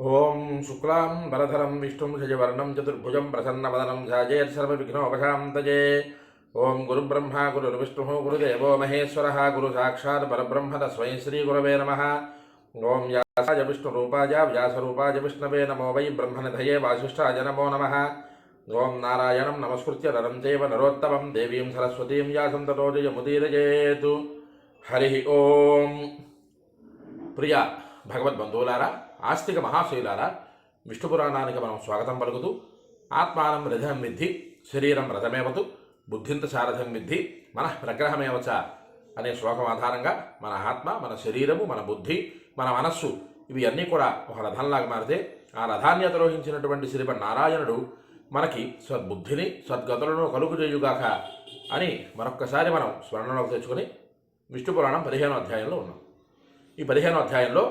ॐ शुक्लां वरधरं विष्णुं शशिवर्णं चतुर्भुजं प्रसन्नवदनं ध्यायेत्सर्वविघ्नोपशान्तये ॐ गुरुब्रह्मा, गुरुर्विष्णुः, गुरुदेवो महेश्वरः, गुरुसाक्षात् परब्रह्म तस्मै श्रीगुरवे नमः। ॐ व्यासाय विष्णुरूपाय, व्यासरूपाय विष्णवे नमो वै ब्रह्मनिधये वासिष्ठाय नमो नमः। ॐ नारायणं नमस्कृत्य नरं चैव नरोत्तमं देवीं सरस्वतीं व्यासं ततो जयमुदीरयेतु हरिः ॐ प्रिया, भगवद्बन्धुलारा ఆస్తిక మహాశైలారా విష్ణు పురాణానికి మనం స్వాగతం పలుకుతూ ఆత్మానం రథం విద్ధి శరీరం రథమేవతు బుద్ధింత సారథం విద్ధి మన ప్రగ్రహమేవచ అనే శ్లోకం ఆధారంగా మన ఆత్మ మన శరీరము మన బుద్ధి మన మనస్సు ఇవి అన్నీ కూడా ఒక రథంలాగా మారితే ఆ రథాన్ని అతిరోహించినటువంటి శ్రీప నారాయణుడు మనకి సద్బుద్ధిని సద్గతులను కలుగు చేయుగాక అని మరొక్కసారి మనం స్మరణలోకి తెచ్చుకొని విష్ణు పురాణం పదిహేనో అధ్యాయంలో ఉన్నాం. ఈ పదిహేనో అధ్యాయంలో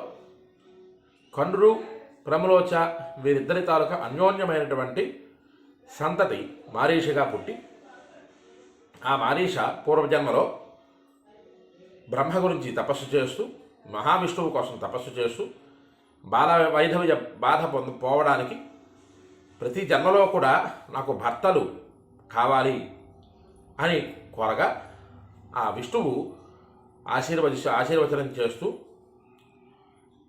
కండ్రు ప్రమలోచ వీరిద్దరి తాలూకా అన్యోన్యమైనటువంటి సంతతి మారీషగా పుట్టి ఆ మారీష పూర్వజన్మలో బ్రహ్మ గురించి తపస్సు చేస్తూ మహావిష్ణువు కోసం తపస్సు చేస్తూ బాల వైధవ్య బాధ పొందు పోవడానికి ప్రతి జన్మలో కూడా నాకు భర్తలు కావాలి అని కోరగా ఆ విష్ణువు ఆశీర్వది ఆశీర్వచనం చేస్తూ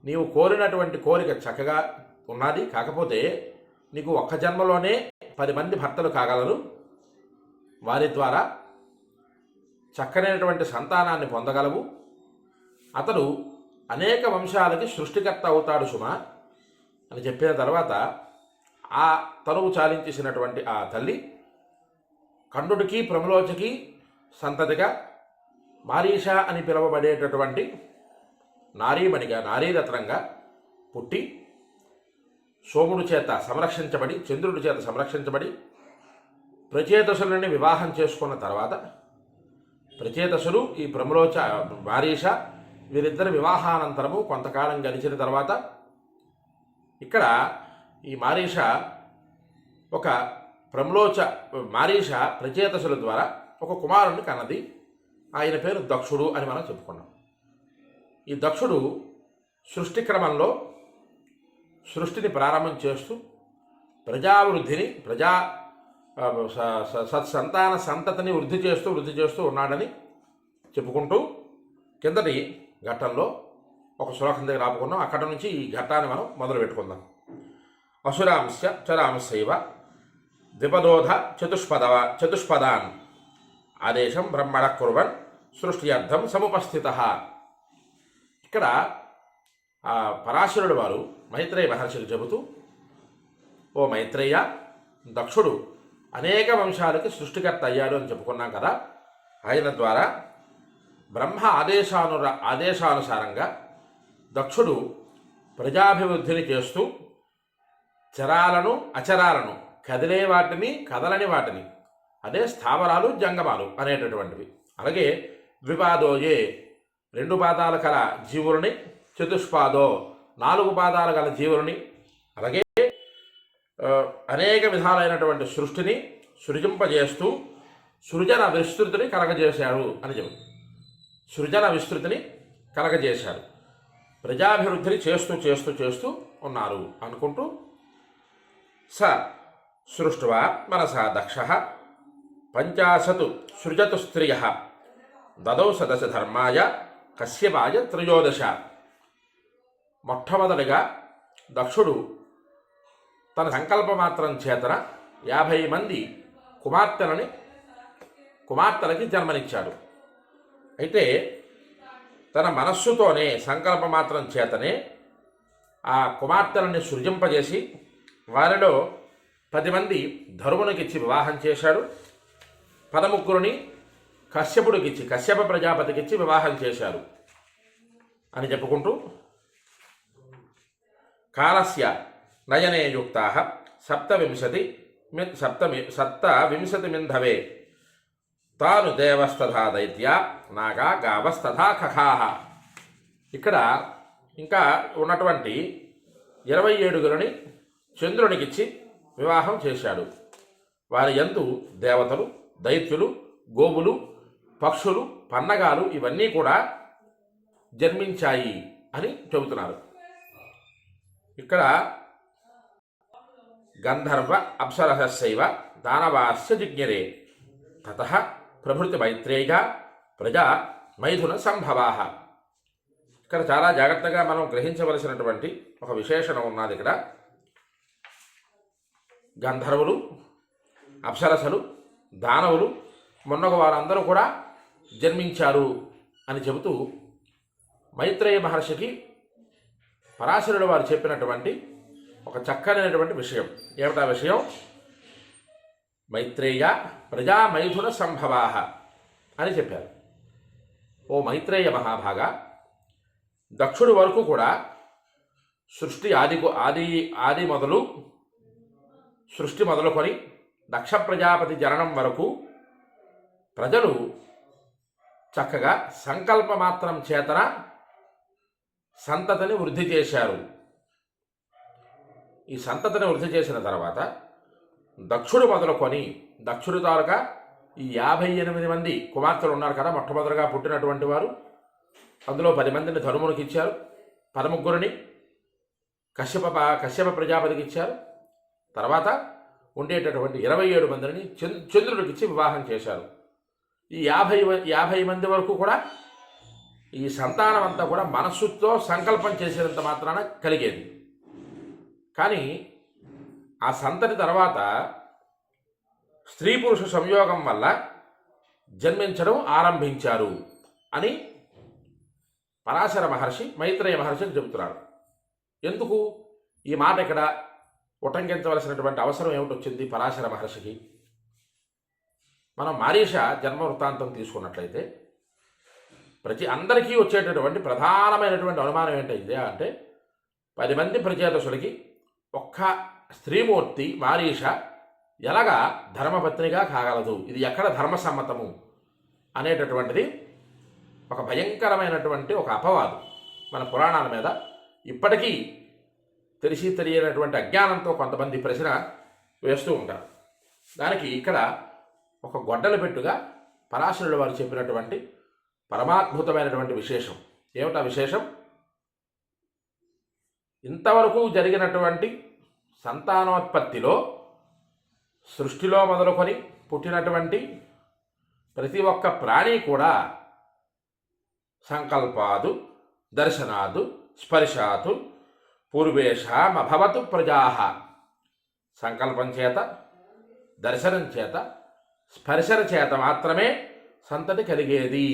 నీవు కోరినటువంటి కోరిక చక్కగా ఉన్నది. కాకపోతే నీకు ఒక్క జన్మలోనే పది మంది భర్తలు కాగలరు. వారి ద్వారా చక్కనైనటువంటి సంతానాన్ని పొందగలవు. అతడు అనేక వంశాలకి సృష్టికర్త అవుతాడు సుమ అని చెప్పిన తర్వాత ఆ తరువు చాలించేసినటువంటి ఆ తల్లి కండుడికి ప్రమలోచకి సంతతిగా మారీష అని పిలువబడేటటువంటి నారీమణిగా నారీరత్నంగా పుట్టి సోముడు చేత సంరక్షించబడి చంద్రుడి చేత సంరక్షించబడి ప్రచేతసులని వివాహం చేసుకున్న తర్వాత ప్రచేతసులు ఈ ప్రమలోచ మారీష వీరిద్దరి వివాహానంతరము కొంతకాలం గడిచిన తర్వాత ఇక్కడ ఈ మారీష ఒక ప్రమలోచ మారీష ప్రచేతసుల ద్వారా ఒక కుమారుణ్ణి కన్నది. ఆయన పేరు దక్షుడు అని మనం చెప్పుకున్నాం. ఈ దక్షుడు సృష్టి క్రమంలో సృష్టిని ప్రారంభం చేస్తూ ప్రజావృద్ధిని ప్రజా స- సత్సంతాన సంతతిని వృద్ధి చేస్తూ వృద్ధి చేస్తూ ఉన్నాడని చెప్పుకుంటూ కిందటి ఘట్టంలో ఒక శ్లోకం దగ్గర ఆపుకున్నాం. అక్కడ నుంచి ఈ ఘట్టాన్ని మనం మొదలు పెట్టుకుందాం. అసురాంశ చరాంశైవ ద్విపదోధ చతుష్పదవ చతుష్పదాన్. ఆదేశం బ్రహ్మణ కుర్వన్ సృష్ట్యర్థం సముపస్థిత. ఇక్కడ ఆ పరాశరుడు వారు మైత్రేయ మహర్షికి చెబుతూ ఓ మైత్రేయ దక్షుడు అనేక వంశాలకి సృష్టికర్త అయ్యాడు అని చెప్పుకున్నాం కదా. ఆయన ద్వారా బ్రహ్మ ఆదేశానుర ఆదేశానుసారంగా దక్షుడు ప్రజాభివృద్ధిని చేస్తూ చరాలను అచరాలను కదిలే వాటిని కదలని వాటిని అదే స్థావరాలు జంగమాలు అనేటటువంటివి. అలాగే ద్విపాదోయే రెండు పాదాల కల జీవులని చతుష్పాదో నాలుగు పాదాల గల జీవులని అలాగే అనేక విధాలైనటువంటి సృష్టిని సృజింపజేస్తూ సృజన విస్తృతిని కలగజేశాడు అని చెప్పు. సృజన విస్తృతిని కలగజేశాడు ప్రజాభివృద్ధిని చేస్తూ చేస్తూ చేస్తూ ఉన్నారు అనుకుంటూ. స సృష్వా మనస దక్ష పంచాశతు సృజతు స్త్రియ. దదౌ సదశ ధర్మాయ కశ్యపాయ త్రయోదశ. మొట్టమొదటిగా దక్షుడు తన సంకల్పమాత్రం చేతన యాభై మంది కుమార్తెలని కుమార్తెలకి జన్మనిచ్చాడు. అయితే తన మనస్సుతోనే సంకల్పమాత్రం చేతనే ఆ కుమార్తెలని సృజింపజేసి వారిలో పది మంది ధర్మునికిచ్చి వివాహం చేశాడు. పదముగ్గురిని కశ్యపుడికిచ్చి కశ్యప ప్రజాపతికిచ్చి వివాహం చేశారు అని చెప్పుకుంటూ కాలస్య నయనే యుక్తా సప్తవింశతి సప్తమి సప్త వింశతి మింధవే తాను దేవస్తథా దైత్య నాగా గావస్తథా ఖఖాహ ఇక్కడ ఇంకా ఉన్నటువంటి ఇరవై ఏడుగురిని చంద్రునికిచ్చి వివాహం చేశాడు. వారి యందు దేవతలు దైత్యులు గోవులు పక్షులు పన్నగాలు ఇవన్నీ కూడా జన్మించాయి అని చెబుతున్నారు. ఇక్కడ గంధర్వ అప్సరసైవ దానవాస్య జిజ్ఞరే తత ప్రభృతి మైత్రేయ ప్రజా మైథున సంభవా. ఇక్కడ చాలా జాగ్రత్తగా మనం గ్రహించవలసినటువంటి ఒక విశేషణం ఉన్నది ఇక్కడ. గంధర్వులు అప్సరసలు దానవులు మొన్నగ వారందరూ కూడా జన్మించారు అని చెబుతూ మైత్రేయ మహర్షికి పరాశరుడు వారు చెప్పినటువంటి ఒక చక్కనైనటువంటి విషయం. ఏమిటా విషయం? మైత్రేయ ప్రజామైథున సంభవాహ అని చెప్పారు. ఓ మైత్రేయ మహాభాగ దక్షుడు వరకు కూడా సృష్టి ఆది ఆది ఆది మొదలు సృష్టి మొదలుకొని దక్ష ప్రజాపతి జననం వరకు ప్రజలు చక్కగా సంకల్ప మాత్రం చేతన సంతతిని వృద్ధి చేశారు. ఈ సంతతిని వృద్ధి చేసిన తర్వాత దక్షుడు మొదలుకొని దక్షుడు తాలూకా ఈ యాభై ఎనిమిది మంది కుమార్తెలు ఉన్నారు కదా మొట్టమొదటిగా పుట్టినటువంటి వారు. అందులో పది మందిని ధనుమునికి ఇచ్చారు పదముగ్గురిని కశ్యప కశ్యప ప్రజాపతికి ఇచ్చారు. తర్వాత ఉండేటటువంటి ఇరవై ఏడు మందిని చంద్రుడికిచ్చి చంద్రుడికి ఇచ్చి వివాహం చేశారు. యాభై యాభై మంది వరకు కూడా ఈ సంతానం అంతా కూడా మనస్సుతో సంకల్పం చేసేంత మాత్రాన కలిగేది. కానీ ఆ సంతతి తర్వాత స్త్రీ పురుష సంయోగం వల్ల జన్మించడం ఆరంభించారు అని పరాశర మహర్షి మైత్రేయ మహర్షికి చెబుతున్నారు. ఎందుకు? ఈ మాట ఇక్కడ ఉటంకించవలసినటువంటి అవసరం ఏమిటొచ్చింది పరాశర మహర్షికి? మనం మారీష జన్మ వృత్తాంతం తీసుకున్నట్లయితే ప్రతి అందరికీ వచ్చేటటువంటి ప్రధానమైనటువంటి అనుమానం ఏంటంటే అంటే పది మంది ప్రచేతసులకి ఒక్క స్త్రీమూర్తి మారీష ఎలాగా ధర్మపత్నిగా కాగలదు? ఇది ఎక్కడ ధర్మసమ్మతము అనేటటువంటిది ఒక భయంకరమైనటువంటి ఒక అపవాదు మన పురాణాల మీద. ఇప్పటికీ తెలిసి తెలియనటువంటి అజ్ఞానంతో కొంతమంది ప్రశ్న వేస్తూ ఉంటారు. దానికి ఇక్కడ ఒక గొడ్డల పెట్టుగా పరాశరుడు వారు చెప్పినటువంటి పరమాద్భుతమైనటువంటి విశేషం. ఏమిటా విశేషం? ఇంతవరకు జరిగినటువంటి సంతానోత్పత్తిలో సృష్టిలో మొదలుకొని పుట్టినటువంటి ప్రతి ఒక్క ప్రాణి కూడా సంకల్పాదు దర్శనాదు స్పర్శాతు పూర్వేషామభవతు ప్రజా. సంకల్పం చేత దర్శనం చేత స్పర్శన చేత మాత్రమే సంతతి కలిగేది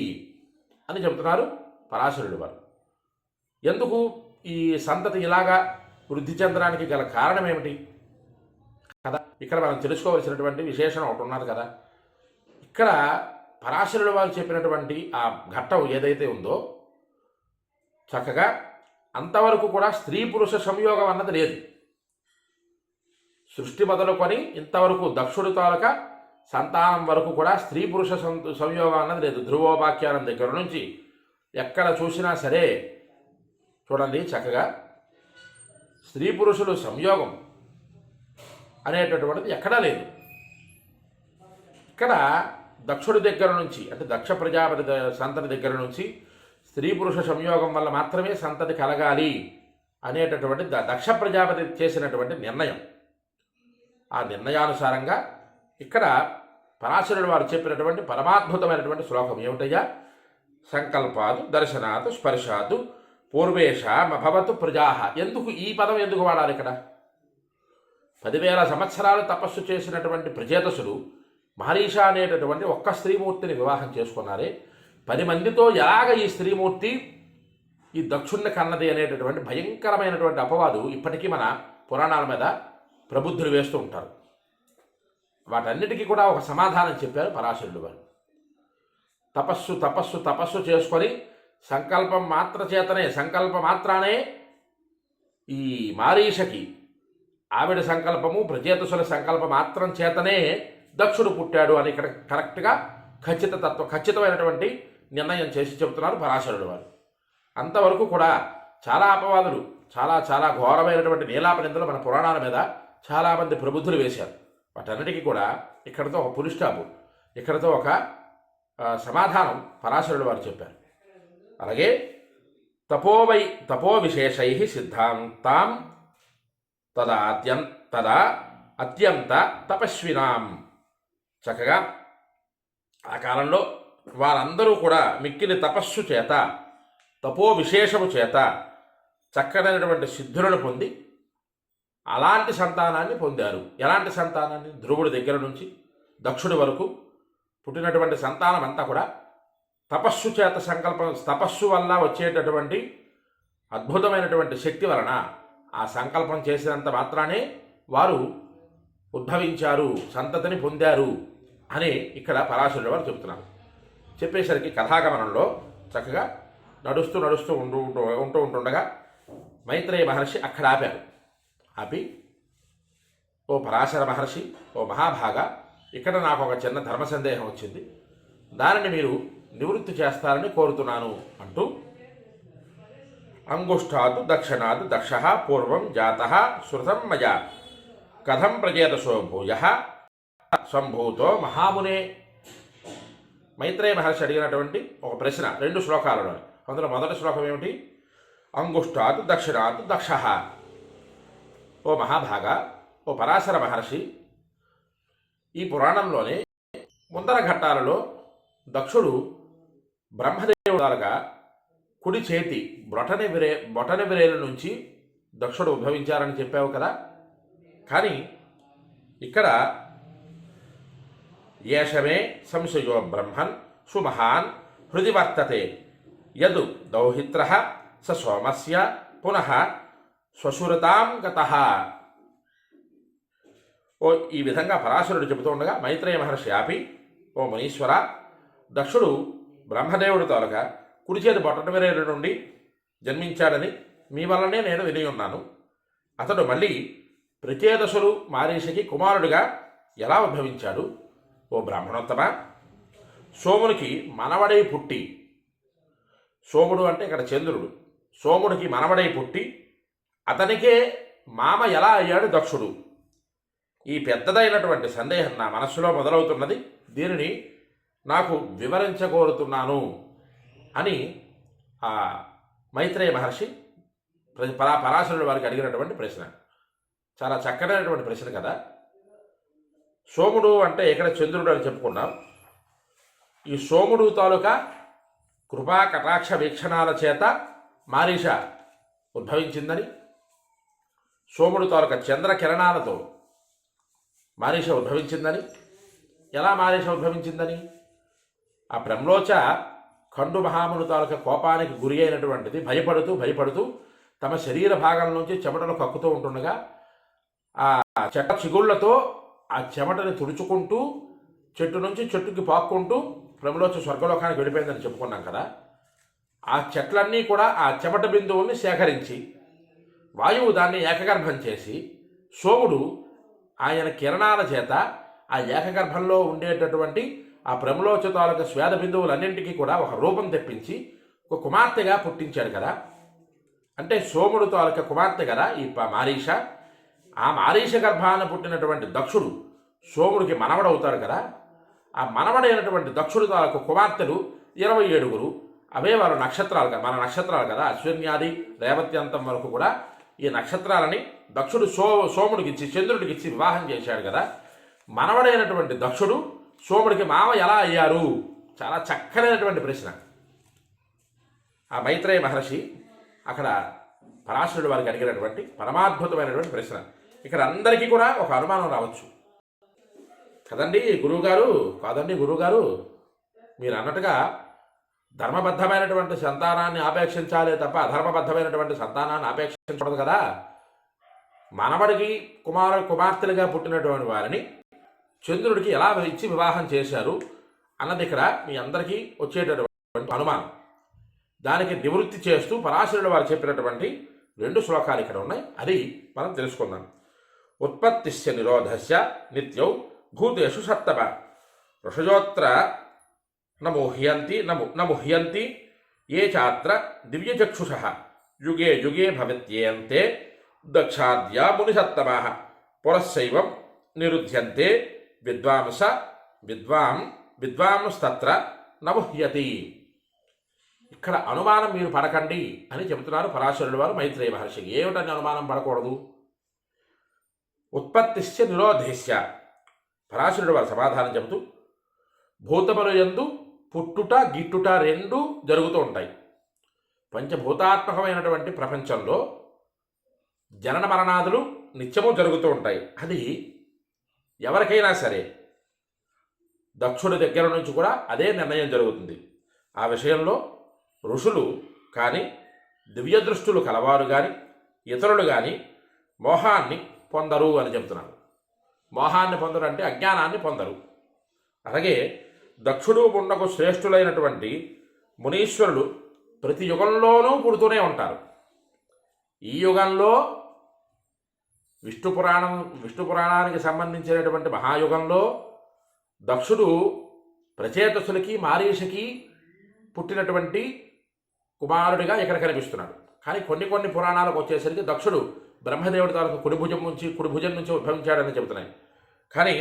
అని చెబుతున్నారు పరాశరుడు వారు. ఎందుకు ఈ సంతతి ఇలాగా వృద్ధి చెందడానికి గల కారణం ఏమిటి? కదా ఇక్కడ మనం తెలుసుకోవలసినటువంటి విశేషణం ఒకటి ఉన్నది కదా. ఇక్కడ పరాశరుడు వారు చెప్పినటువంటి ఆ ఘట్టం ఏదైతే ఉందో చక్కగా అంతవరకు కూడా స్త్రీ పురుష సంయోగం అన్నది లేదు. సృష్టి మొదలుకొని ఇంతవరకు దక్షుడు తాలూకా సంతానం వరకు కూడా స్త్రీ పురుష సం- సంయోగం అన్నది లేదు. ధ్రువోపాఖ్యానం దగ్గర నుంచి ఎక్కడ చూసినా సరే చూడండి చక్కగా స్త్రీ పురుషులు సంయోగం అనేటటువంటిది ఎక్కడా లేదు. ఇక్కడ దక్షుడి దగ్గర నుంచి అంటే దక్ష ప్రజాపతి సంతతి దగ్గర నుంచి స్త్రీ పురుష సంయోగం వల్ల మాత్రమే సంతతి కలగాలి అనేటటువంటి దక్ష ప్రజాపతి చేసినటువంటి నిర్ణయం. ఆ నిర్ణయానుసారంగా ఇక్కడ పరాశరుడు వారు చెప్పినటువంటి పరమాద్భుతమైనటువంటి శ్లోకం ఏమిటయ్యా? సంకల్పాదు దర్శనాత్ స్పర్శాదు పూర్వేష పూర్వేషామభవతు ప్రజాహ. ఎందుకు ఈ పదం ఎందుకు వాడాలి ఇక్కడ? పదివేల సంవత్సరాలు తపస్సు చేసినటువంటి ప్రజేతసుడు మహరీష అనేటటువంటి ఒక్క స్త్రీమూర్తిని వివాహం చేసుకున్నారే. పది మందితో ఎలాగ ఈ స్త్రీమూర్తి ఈ దక్షుణ్ణి కన్నది అనేటటువంటి భయంకరమైనటువంటి అపవాదు ఇప్పటికీ మన పురాణాల మీద ప్రబుద్ధులు వేస్తూ ఉంటారు. వాటన్నిటికీ కూడా ఒక సమాధానం చెప్పారు పరాశరుడు వారు తపస్సు తపస్సు తపస్సు చేసుకొని సంకల్పం మాత్ర చేతనే సంకల్ప మాత్రానే ఈ మారీషకి ఆవిడ సంకల్పము ప్రచేతసుల సంకల్ప మాత్రం చేతనే దక్షుడు పుట్టాడు అని ఇక్కడ కరెక్ట్గా ఖచ్చిత తత్వ ఖచ్చితమైనటువంటి నిర్ణయం చేసి చెబుతున్నారు పరాశరుడు వారు అంతవరకు కూడా చాలా అపవాదులు చాలా చాలా ఘోరమైనటువంటి నీలాప నిందలు మన పురాణాల మీద చాలామంది ప్రబుద్ధులు వేశారు. వాటన్నిటికీ కూడా ఇక్కడతో ఒక పులిస్టాపు ఇక్కడతో ఒక సమాధానం పరాశరుడు వారు చెప్పారు. అలాగే తపోవై తపో విశేషై సిద్ధాంతాం తదా అత్యం తదా అత్యంత తపస్వినాం. చక్కగా ఆ కాలంలో వారందరూ కూడా మిక్కిలి తపస్సు చేత తపో విశేషము చేత చక్కనైనటువంటి సిద్ధులను పొంది అలాంటి సంతానాన్ని పొందారు. ఎలాంటి సంతానాన్ని? ధ్రువుడి దగ్గర నుంచి దక్షుడి వరకు పుట్టినటువంటి సంతానం అంతా కూడా తపస్సు చేత సంకల్పం తపస్సు వల్ల వచ్చేటటువంటి అద్భుతమైనటువంటి శక్తి వలన ఆ సంకల్పం చేసినంత మాత్రానే వారు ఉద్భవించారు సంతతిని పొందారు అని ఇక్కడ పరాశరుడు వారు చెబుతున్నారు. చెప్పేసరికి కథాగమనంలో చక్కగా నడుస్తూ నడుస్తూ ఉంటూ ఉంటూ ఉంటూ ఉంటుండగా మైత్రేయ మహర్షి అక్కడ ఆపారు. అపి ఓ పరాశర మహర్షి ఓ మహాభాగ ఇక్కడ నాకు ఒక చిన్న ధర్మ సందేహం వచ్చింది. దానిని మీరు నివృత్తి చేస్తారని కోరుతున్నాను అంటూ అంగుష్టాత్ దక్షిణాత్ దక్ష పూర్వం జాత శృతం మయ కథం ప్రజేతసో భూయ సంభూతో మహామునే. మైత్రేయ మహర్షి అడిగినటువంటి ఒక ప్రశ్న రెండు శ్లోకాలలో. అందులో మొదటి శ్లోకం ఏమిటి? అంగుష్టాత్ దక్షిణాత్ దక్ష. ఓ మహాభాగ ఓ పరాశర మహర్షి ఈ పురాణంలోనే ముందర ఘట్టాలలో దక్షుడు బ్రహ్మదేవుడాలుగా కుడి చేతి బొటని విరే విరేల నుంచి దక్షుడు ఉద్భవించారని చెప్పావు కదా? కానీ ఇక్కడ ఏషమే సంశయో బ్రహ్మన్ సుమహాన్ హృది వర్తతే యదు దౌహిత్ర స సోమస్య పునః స్వశురతాం గత. ఓ ఈ విధంగా పరాశరుడు చెబుతూ ఉండగా మైత్రేయ మహర్షి ఆపి ఓ మునీశ్వర దక్షుడు బ్రహ్మదేవుడు తోలగా కుడిచేతి బొట్టనవేరేడు నుండి జన్మించాడని మీ వల్లనే నేను విని ఉన్నాను. అతడు మళ్ళీ ప్రచేదశులు మారీషికి కుమారుడిగా ఎలా ఉద్భవించాడు? ఓ బ్రాహ్మణోత్తమ సోమునికి మనవడై పుట్టి సోముడు అంటే ఇక్కడ చంద్రుడు సోముడికి మనవడై పుట్టి అతనికే మామ ఎలా అయ్యాడు దక్షుడు. ఈ పెద్దదైనటువంటి సందేహం నా మనస్సులో మొదలవుతున్నది. దీనిని నాకు వివరించగోరుతున్నాను అని ఆ మైత్రేయ మహర్షి ప్ర- పరా పరాశరుడు వారికి అడిగినటువంటి ప్రశ్న. చాలా చక్కనైనటువంటి ప్రశ్న కదా. సోముడు అంటే ఇక్కడ చంద్రుడు అని చెప్పుకున్నాం. ఈ సోముడు తాలూకా కృపా కటాక్ష వీక్షణాల చేత మారీష ఉద్భవించిందని సోముడు తాలూకా చంద్ర కిరణాలతో మారీష ఉద్భవించిందని. ఎలా మారీష ఉద్భవించిందని? ఆ బ్రహ్మలోచ ఖండు మహాముని తాలూక కోపానికి గురి అయినటువంటిది భయపడుతూ భయపడుతూ తమ శరీర భాగం నుంచి చెమటలు కక్కుతూ ఉంటుండగా ఆ చెట్ట చిగుళ్ళతో ఆ చెమటని తుడుచుకుంటూ చెట్టు నుంచి చెట్టుకి పాక్కుంటూ బ్రహ్మలోచ స్వర్గలోకానికి వెళ్ళిపోయిందని చెప్పుకున్నాం కదా. ఆ చెట్లన్నీ కూడా ఆ చెమట బిందువుల్ని సేకరించి వాయువు దాన్ని ఏకగర్భం చేసి సోముడు ఆయన కిరణాల చేత ఆ ఏకగర్భంలో ఉండేటటువంటి ఆ బ్రహ్మలోచ స్వేద బిందువులన్నింటికీ కూడా ఒక రూపం తెప్పించి ఒక కుమార్తెగా పుట్టించాడు కదా. అంటే సోముడు తాలూకా కుమార్తె కదా ఈ మారీష. ఆ మారీష గర్భాన పుట్టినటువంటి దక్షుడు సోముడికి మనవడవుతాడు కదా. ఆ మనవడైనటువంటి దక్షుడు తాలూకు కుమార్తెలు ఇరవై ఏడుగురు. అవే వారు నక్షత్రాలు కదా మన నక్షత్రాలు కదా అశ్విన్యాది రేవత్యంతం వరకు కూడా ఈ నక్షత్రాలని దక్షుడు సో సోముడికి ఇచ్చి చంద్రుడికి ఇచ్చి వివాహం చేశాడు కదా. మనవడైనటువంటి దక్షుడు సోముడికి మామ ఎలా అయ్యారు? చాలా చక్కనైనటువంటి ప్రశ్న. ఆ మైత్రేయ మహర్షి అక్కడ పరాశరుడు వారికి అడిగినటువంటి పరమాద్భుతమైనటువంటి ప్రశ్న. ఇక్కడ అందరికీ కూడా ఒక అనుమానం రావచ్చు. కదండి గురువుగారు కాదండి గురువుగారు మీరు అన్నట్టుగా ధర్మబద్ధమైనటువంటి సంతానాన్ని ఆపేక్షించాలే తప్ప అధర్మబద్ధమైనటువంటి సంతానాన్ని ఆపేక్షించకూడదు కదా. మనవడికి కుమార కుమార్తెలుగా పుట్టినటువంటి వారిని చంద్రుడికి ఎలా ఇచ్చి వివాహం చేశారు అన్నది ఇక్కడ మీ అందరికీ వచ్చేటటువంటి అనుమానం. దానికి నివృత్తి చేస్తూ పరాశరుడు వారు చెప్పినటువంటి రెండు శ్లోకాలు ఇక్కడ ఉన్నాయి. అది మనం తెలుసుకుందాం. ఉత్పత్తిస్య నిరోధస్య నిత్యౌ భూతేషు సప్తమ. ఋషజోత్ర నముహ్యంతి నము నముహ్యంతి ఏ చాత్ర దివ్యచక్షుష యుగే యుగే భవత్యేంతే దక్షాద్యా మునిసత్తమా పురస్సైవం నిరుధ్యంతే విద్వాంస విద్వాం విద్వాంస్తత్ర నముహ్యతి ఇక్కడ అనుమానం మీరు పడకండి అని చెబుతున్నారు పరాశరుడు వారు మైత్రేయ మహర్షికి. ఏమిటని అనుమానం పడకూడదు? ఉత్పత్తిశ్చ నిరోధేశ్య పరాశరుడు వారు సమాధానం చెబుతూ భూతములు ఎందు పుట్టుట గిట్టుట రెండు జరుగుతూ ఉంటాయి. పంచభూతాత్మకమైనటువంటి ప్రపంచంలో జనన మరణాదులు నిత్యము జరుగుతూ ఉంటాయి. అది ఎవరికైనా సరే దక్షుడి దగ్గర నుంచి కూడా అదే నిర్ణయం జరుగుతుంది. ఆ విషయంలో ఋషులు కానీ దివ్యదృష్టులు కలవారు కానీ ఇతరులు కానీ మోహాన్ని పొందరు అని చెప్తున్నారు మోహాన్ని పొందరు అంటే అజ్ఞానాన్ని పొందరు. అలాగే దక్షుడు పుండకు శ్రేష్ఠులైనటువంటి మునీశ్వరులు ప్రతి యుగంలోనూ పుడుతూనే ఉంటారు. ఈ యుగంలో విష్ణు పురాణం విష్ణు పురాణానికి సంబంధించినటువంటి మహాయుగంలో దక్షుడు ప్రచేతసులకి మారీషకి పుట్టినటువంటి కుమారుడిగా ఇక్కడ కనిపిస్తున్నాడు. కానీ కొన్ని కొన్ని పురాణాలకు వచ్చేసరికి దక్షుడు బ్రహ్మదేవుడి తాలూకు కుడిభుజం నుంచి కుడి భుజం నుంచి ఉద్భవించాడని చెబుతున్నాయి. కానీ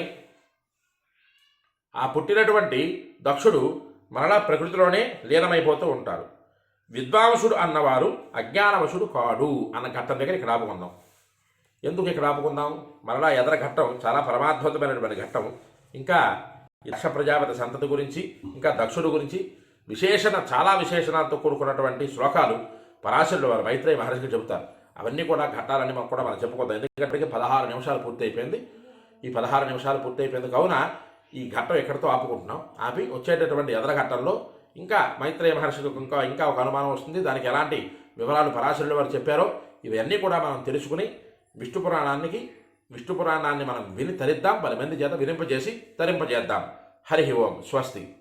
ఆ పుట్టినటువంటి దక్షుడు మరలా ప్రకృతిలోనే లీనమైపోతూ ఉంటారు విద్వాంసుడు అన్నవారు అజ్ఞానవశుడు కాడు అన్న ఘట్టం దగ్గర ఇక్కడ ఆపుకుందాం. ఎందుకు ఇక్కడ ఆపుకుందాం? మరలా ఎదర ఘట్టం చాలా పరమాద్భుతమైనటువంటి ఘట్టం. ఇంకా యక్ష ప్రజాపతి సంతతి గురించి ఇంకా దక్షుడు గురించి విశేషణ చాలా విశేషణాలతో కూడుకున్నటువంటి శ్లోకాలు పరాశరుడు వారు మైత్రేయ మహర్షికి చెబుతారు. అవన్నీ కూడా ఘట్టాలని మనం కూడా మనం చెప్పుకోద్దాం ఎందుకంటే పదహారు నిమిషాలు పూర్తయిపోయింది. ఈ పదహారు నిమిషాలు పూర్తయిపోయింది కావున ఈ ఘట్టం ఎక్కడితో ఆపుకుంటున్నాం? ఆపి వచ్చేటటువంటి ఎదర ఘట్టంలో ఇంకా మైత్రేయ మహర్షికి ఇంకా ఇంకా ఒక అనుమానం వస్తుంది. దానికి ఎలాంటి వివరాలు పరాశరులు వారు చెప్పారో ఇవన్నీ కూడా మనం తెలుసుకుని విష్ణు పురాణానికి విష్ణు పురాణాన్ని మనం విని తరిద్దాం. పది మంది చేత వినింపజేసి తరింపజేద్దాం. హరి ఓం. స్వస్తి.